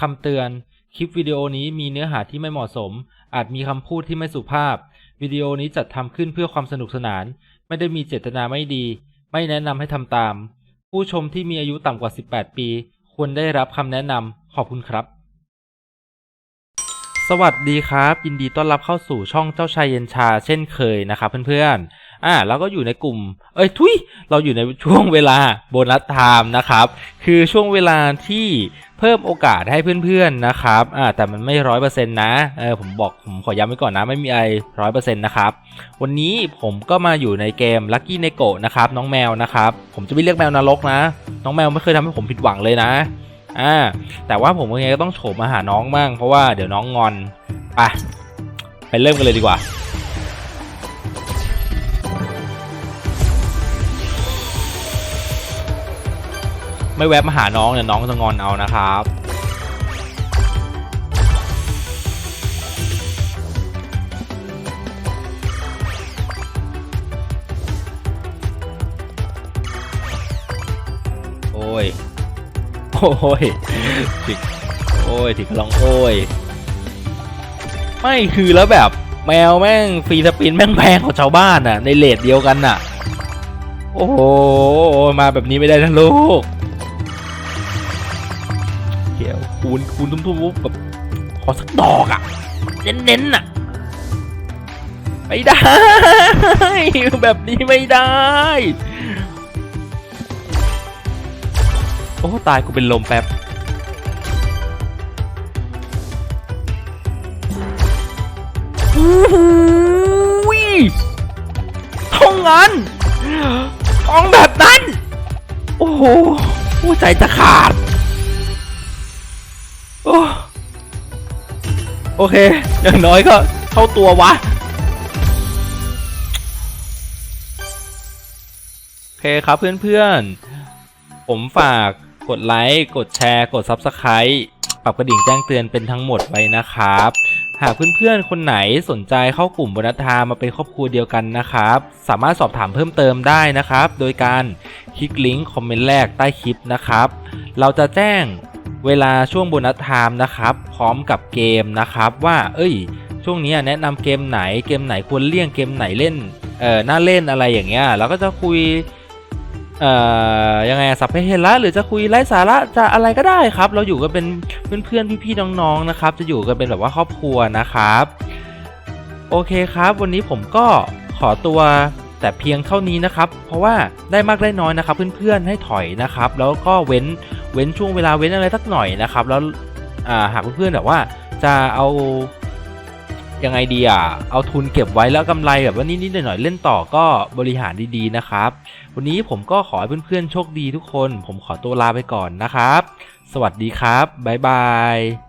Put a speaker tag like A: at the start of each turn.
A: คำเตือน คลิปวิดีโอนี้มีเนื้อหาที่ไม่เหมาะสม อาจมีคำพูดที่ไม่สุภาพ วิดีโอนี้จัดทำขึ้นเพื่อความสนุกสนาน ไม่ได้มีเจตนาไม่ดี ไม่แนะนำให้ทำตาม ผู้ชมที่มีอายุต่ำกว่า 18 ปี ควรได้รับคำแนะนำขอบคุณครับ สวัสดีครับ ยินดีต้อนรับเข้าสู่ช่องเจ้าชายเย็นชา เช่นเคยนะครับเพื่อนๆ อ่าแล้วก็อยู่ในกลุ่ม เอ้ยทุยเราอยู่ในช่วงเวลาโบนัสไทม์นะครับ คือช่วงเวลาที่เพิ่มโอกาสให้เพื่อนๆนะครับอ่าแต่มันไม่ร้อยเปอร์เซ็นต์นะเออผมบอกผมขอย้ำไว้ก่อนนะไม่มีอะไรร้อยเปอร์เซ็นต์นะครับ วันนี้ผมก็มาอยู่ในเกม Lucky n e g o นะครับน้องแมวนะครับ ผมจะไม่เรียกแมวนรกนะ น้องแมวไม่เคยทำให้ผมผิดหวังเลยนะอ่าแต่ว่าผมยังไงก็ต้องโฉบมาหาน้องบ้างเพราะว่าเดี๋ยวน้องงอนไปไปเริ่มกันเลยดีกว่า ไม่แวะมาหาน้องเดี๋ยวน้องจะงอนเอานะครับโอ้ย โอ้ยถึงโอ้ยถึงลองโอ้ย ไม่คือแล้วแบบแมวแม่งฟรีสปินแม่งแพงของชาวบ้านน่ะ ในเลทเดียวกันน่ะ โอ้โห มาแบบนี้ไม่ได้นะลูก เดี๋ยวคูณคูณทุ่มๆแบบขอสักดอกอะเน้นๆน่ะไม่ได้ แบบนี้ไม่ได้ โอ้ตายกูเป็นลมแป๊บอุ้ยท่องงั้นท่องแบบนั้น โอ้โหใจจะขาด โอเค อย่างน้อยก็เข้าตัววะ โอเคครับเพื่อนๆ ผมฝากกดไลค์ กดแชร์ กด Subscribe ปรับกระดิ่งแจ้งเตือนเป็นทั้งหมดไว้นะครับ หากเพื่อนๆ คนไหนสนใจเข้ากลุ่มบนัทามาเป็นครอบครัวเดียวกันนะครับ สามารถสอบถามเพิ่มเติมได้นะครับ โดยการคลิกลิงก์คอมเมนต์แรกใต้คลิปนะครับ เราจะแจ้ง เวลาช่วงโบนัสไทม์นะครับ พร้อมกับเกมนะครับว่า เอ้ย ช่วงนี้แนะนำเกมไหนเกมไหนควรเลี่ยงเกมไหนเล่นเออน่าเล่นอะไรอย่างเงี้ยเราก็จะคุยเอ่อยังไงสัพเพเหระหรือจะคุยไร้สาระจะอะไรก็ได้ครับ เราอยู่กันเป็นเพื่อนๆพี่ๆน้องๆนะครับ จะอยู่กันเป็นแบบว่าครอบครัวนะครับ โอเคครับ วันนี้ผมก็ขอตัว แต่เพียงเท่านี้นะครับ เพราะว่าได้มากได้น้อยนะครับ เพื่อนๆให้ถอยนะครับ แล้วก็เว้นเว้นช่วงเวลาเว้นอะไรสักหน่อยนะครับ แล้วาหากเพื่อนๆแบบว่าจะเอายังไงดีอะ เอาทุนเก็บไว้แล้วกำไรแบบว่านิดๆหน่อยๆเล่นต่อก็บริหารดีๆนะครับ วันนี้ผมก็ขอให้เพื่อนๆโชคดีทุกคน ผมขอตัวลาไปก่อนนะครับ สวัสดีครับ บ๊ายบาย